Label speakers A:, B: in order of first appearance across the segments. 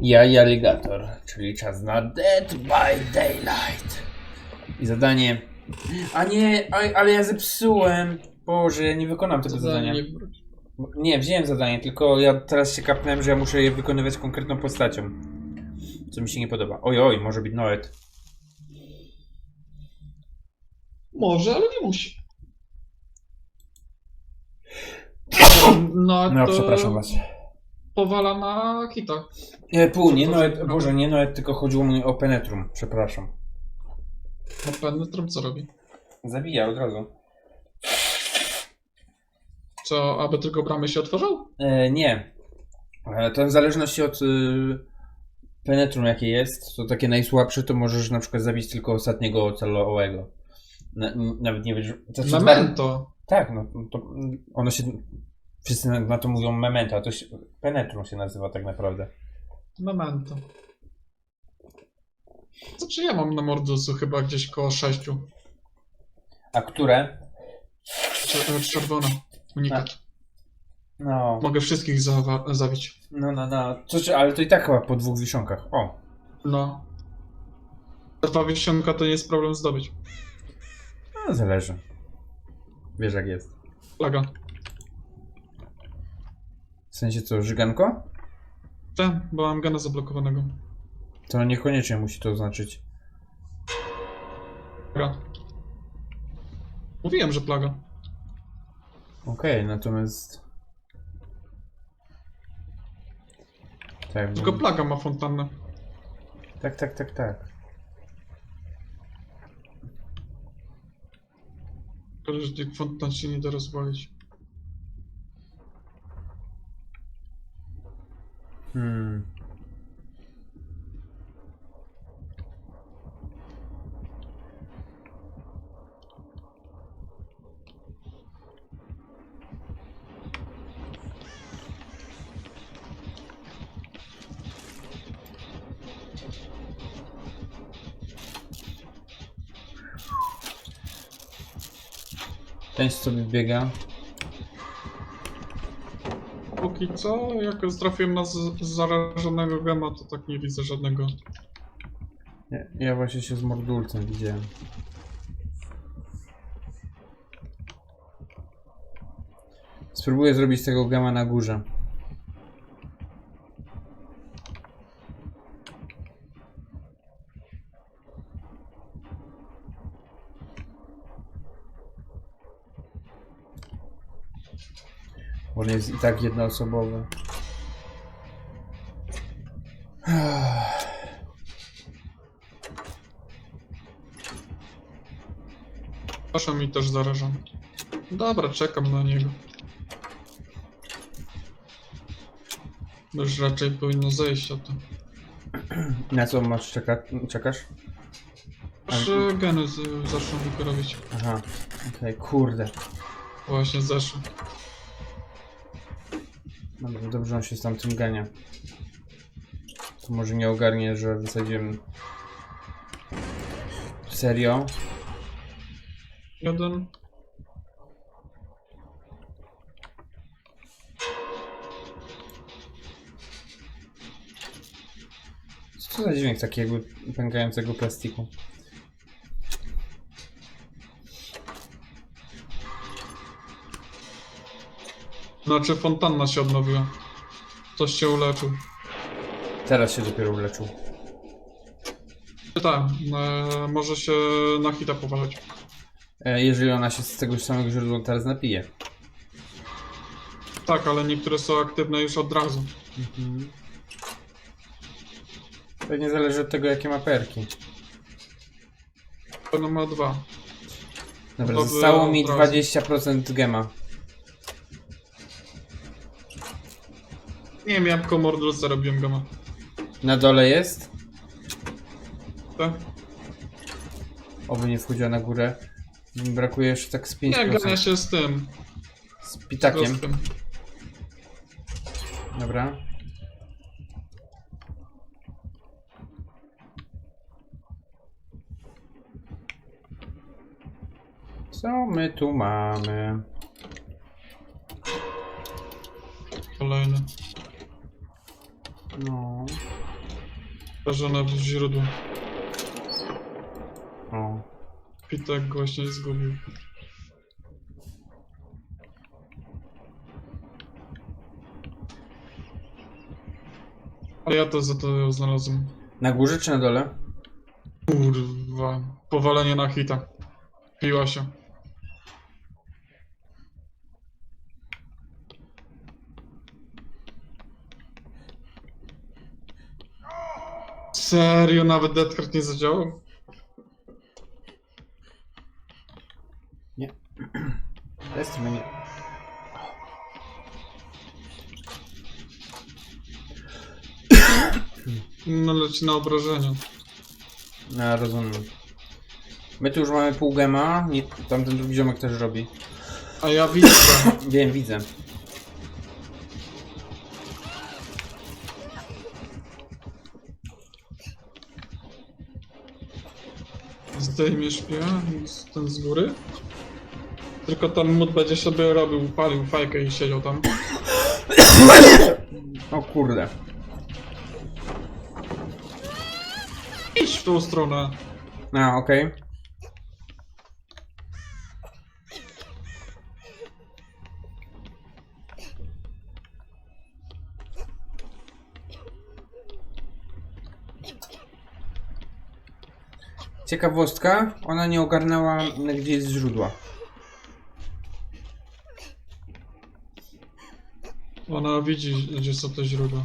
A: Ja i aligator, czyli czas na Dead by Daylight. I zadanie. A nie, a, ale ja zepsułem. Boże, ja nie wykonam tego zadania.
B: nie.
A: Nie, wziąłem zadanie, tylko ja teraz się kapnąłem, że ja muszę je wykonywać konkretną postacią. Co mi się nie podoba. Oj, oj, może być Noet.
B: Może, ale nie musi. No,
A: No,
B: to
A: przepraszam was.
B: Powala na hita.
A: Nie, pół, nie Noet, Boże, nie Noet, tylko chodziło mi o Penetrum, przepraszam.
B: No Penetrum co robi?
A: Zabija od razu.
B: Co, aby tylko bramy się otworzą?
A: E, nie. E, to w zależności od y, penetrum jakie jest, to takie najsłabsze to możesz na przykład zabić tylko ostatniego ocalałego. Na, nawet nie wiesz. To
B: Memento.
A: Tak, no to ono się. Wszyscy na, na to mówią memento, a to się, penetrum się nazywa tak naprawdę.
B: Memento. Znaczy ja mam na mordusu chyba gdzieś koło sześciu.
A: A które?
B: Czer- Czerwona. Unikat.
A: No,
B: Mogę wszystkich zawa- zabić.
A: no, no, no. Co, czy- ale to i tak chyba po dwóch wiszonkach. O,
B: No. Dwa wisienka to nie jest problem zdobyć.
A: no zależy. Wiesz jak jest.
B: Plaga.
A: W sensie co, żyganko?
B: Ten, bo mam gana zablokowanego.
A: To niekoniecznie musi to oznaczyć.
B: Plaga. Mówiłem, że plaga.
A: Okej, natomiast. Tak,
B: Tylko
A: no,
B: plaga ma fontannę.
A: tak, tak, tak, tak.
B: Tylko, że tych fontan się nie da rozwalić.
A: Hmm. Ten sobie biega.
B: Póki co, jak trafiłem na zarażonego gema, to tak nie widzę żadnego.
A: Ja, właśnie się z mordulcem widziałem. Spróbuję zrobić tego gama na górze. Bo on jest i tak jednoosobowy.
B: Proszę mi też zarażony. Dobra, czekam na niego. Już raczej powinno zejść o to.
A: Na co masz czeka czekasz?
B: Aż e, geny z- zaczną tylko robić.
A: Aha, okej, kurde.
B: Właśnie zeszły.
A: Dobrze on się z tamtym gania. To może nie ogarnie, że wysadziłem... Serio?
B: Jeden.
A: Co za dźwięk taki jakby pękającego plastiku?
B: Znaczy fontanna się odnowiła. Ktoś się uleczył.
A: Teraz się dopiero uleczył.
B: Tak, e, może się na hita powalać.
A: E, jeżeli ona się z tego samego źródła teraz napije.
B: Tak, ale niektóre są aktywne już od razu.
A: Mhm. Pewnie zależy od tego, jakie ma perki.
B: Ono ma dwa.
A: Dobra,
B: To by
A: zostało mi
B: od razu.
A: 20% gema.
B: Nie wiem, jak komordul zarobiłem go ma.
A: Na dole jest?
B: Tak?
A: Oby nie wchodziła na górę. Mi Brakuje jeszcze tak z 5%.
B: Nie, gania się z tym.
A: Z
B: Z
A: pitakiem.
B: gostem.
A: Dobra. Co my tu mamy?
B: Kolejny.
A: No.
B: Zarażone w źródło.
A: O.
B: Pitek go właśnie zgubił. Ale ja to za to znalazłem.
A: Na górze czy na dole?
B: Kurwa. Powalenie na hita. Piła się. Serio, nawet Deathcard nie zadziałał?
A: Jest mnie.
B: No leci na obrażenia.
A: No, rozumiem. My tu już mamy pół gema, nie, tamten drugi ziomek też robi.
B: A ja widzę.
A: Wiem, widzę.
B: Zdejmiesz mnie ten z góry? Tylko ten mód będzie sobie robił, palił fajkę i siedział tam.
A: O kurde.
B: Idź w tą stronę.
A: A, okej. Ciekawostka, ona nie ogarnęła gdzie jest źródła.
B: Ona widzi, gdzie są te źródła.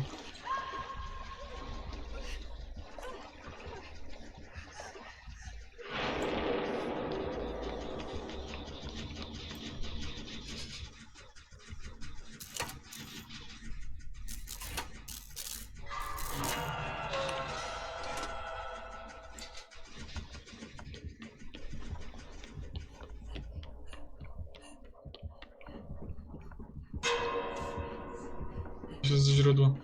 B: Gdzie jest źródło?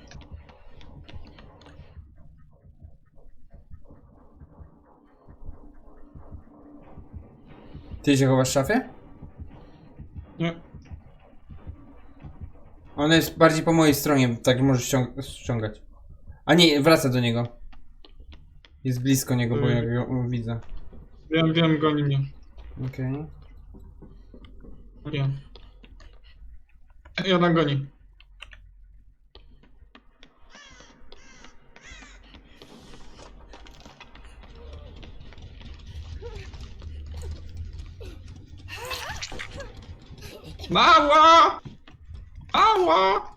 A: Ty się chowasz w szafie?
B: Nie.
A: Ona jest bardziej po mojej stronie, tak możesz ściąg- ściągać. A nie, wraca do niego. Jest blisko niego, bo ja go widzę.
B: Wiem, wiem, goni mnie.
A: Okej.
B: Wiem. Ja nagoni. Mała! Mała!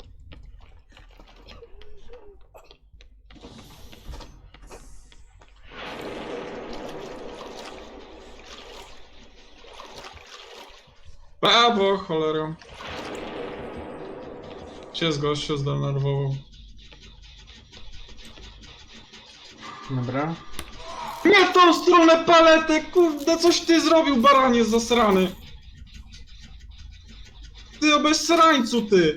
B: Brawo, cholera. Się zgość, się zdenerwował.
A: Dobra.
B: Nie w tą stronę paletę, kurde, coś ty zrobił, baranie zasrany. Ty o bezsrańcu, ty.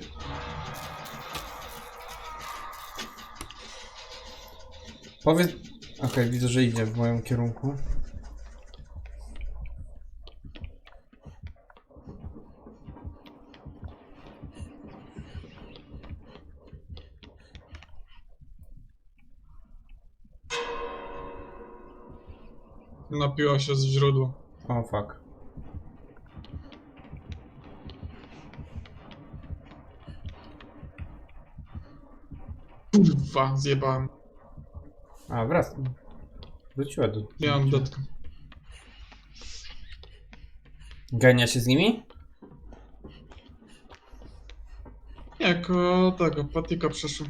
A: Powiedz... Okej, widzę, że idzie w moim kierunku.
B: Napiła się z źródła.
A: O, fuck.
B: Kurwa, zjebałem.
A: A, wraca. Wróciła do...
B: Miałem detkę.
A: Gania się z nimi?
B: Jak o, tego, patika przeszła.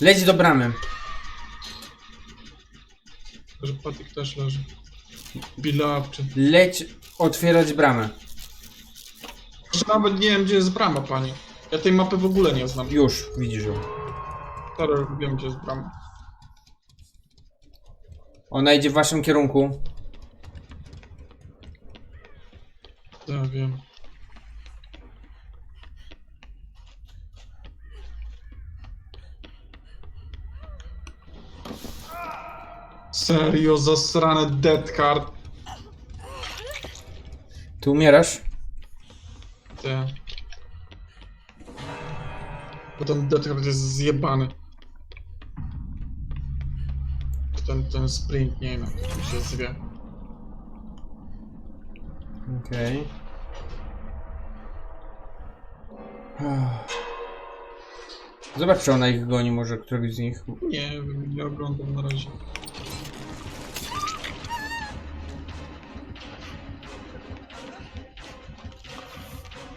A: Leć do bramy.
B: Że patik też leży. Bilawczy.
A: Leć otwierać bramę.
B: Nawet nie wiem, gdzie jest brama, panie. Ja tej mapy w ogóle nie znam.
A: Już, widzisz ją.
B: Teraz wiem, gdzie jest brama.
A: Ona idzie w waszym kierunku.
B: Ja wiem. Serio, zasrane dead card.
A: Ty umierasz?
B: Te. Bo ten Deathhead jest zjebany. Ten, ten sprint, nie wiem jak to się zwie.
A: Okej. Zobacz, czy ona ich goni, może któryś z nich.
B: Nie wiem, nie oglądam na razie.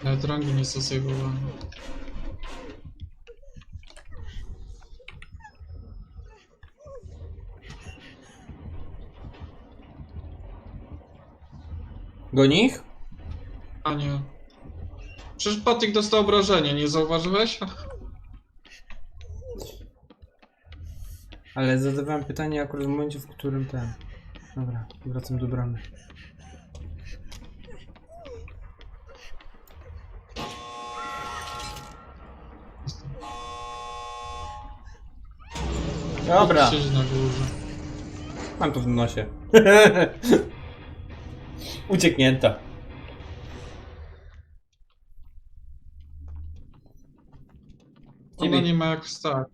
B: Nawet rangi nie są sejwowane.
A: Goni ich?
B: A nie. Przecież Patyk dostał obrażenie, nie zauważyłeś?
A: Ale zadawałem pytanie akurat w momencie, w którym ten. Dobra, wracam do bramy. Dobra,
B: na górze.
A: mam to w nosie. Ucieknięta.
B: Ona
A: Ciebie-
B: nie ma jak wstać.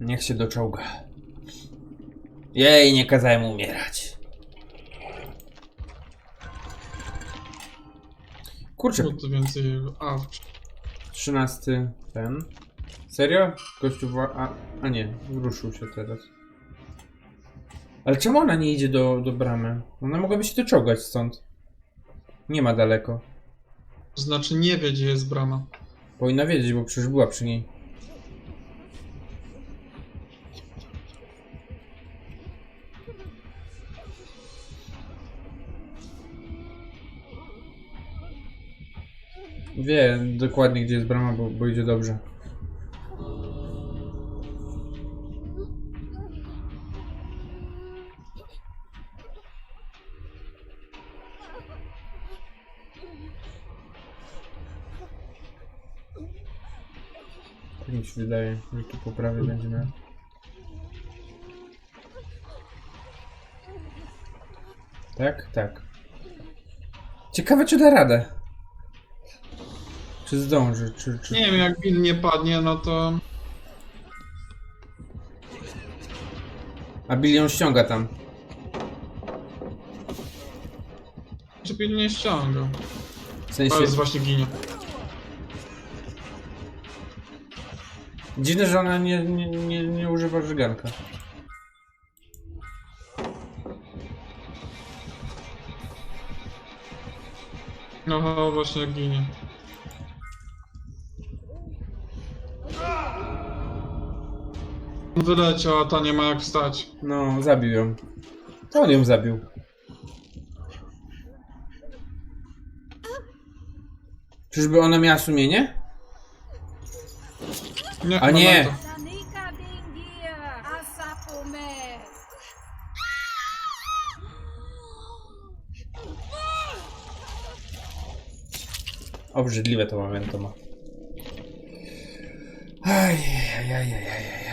A: Niech się doczołga. Jej, nie kazałem umierać. Kurczę,
B: No to więcej... A,
A: 13 ten. Serio? Gościu wła... A, a nie, ruszył się teraz. Ale czemu ona nie idzie do, do bramy? Ona mogłaby się doczołgać stąd. Nie ma daleko.
B: znaczy nie wie gdzie jest brama.
A: Powinna wiedzieć, bo przecież była przy niej. Wie dokładnie, gdzie jest brama, bo, bo idzie dobrze. Mi się wydaje, że tu po prawej będzie miał. Tak? Tak. Ciekawe, czy da radę. Czy zdąży, czy... czy...
B: Nie wiem, jak Bill nie padnie, no to...
A: A Bill ją ściąga tam.
B: Czy Bill nie ściąga?
A: W
B: To
A: sensie...
B: jest właśnie ginie.
A: Dziwne, że ona nie, nie, nie, nie używa żyganka.
B: No właśnie ginie. Wyleciał, a ta nie ma jak wstać.
A: No, zabił ją. To on ją zabił. Czyżby ona miała sumienie?
B: Nie,
A: A nie.
C: Danica Dingia, Asapome.
A: Obrzydliwe to momentum aj, aj, aj, aj, aj.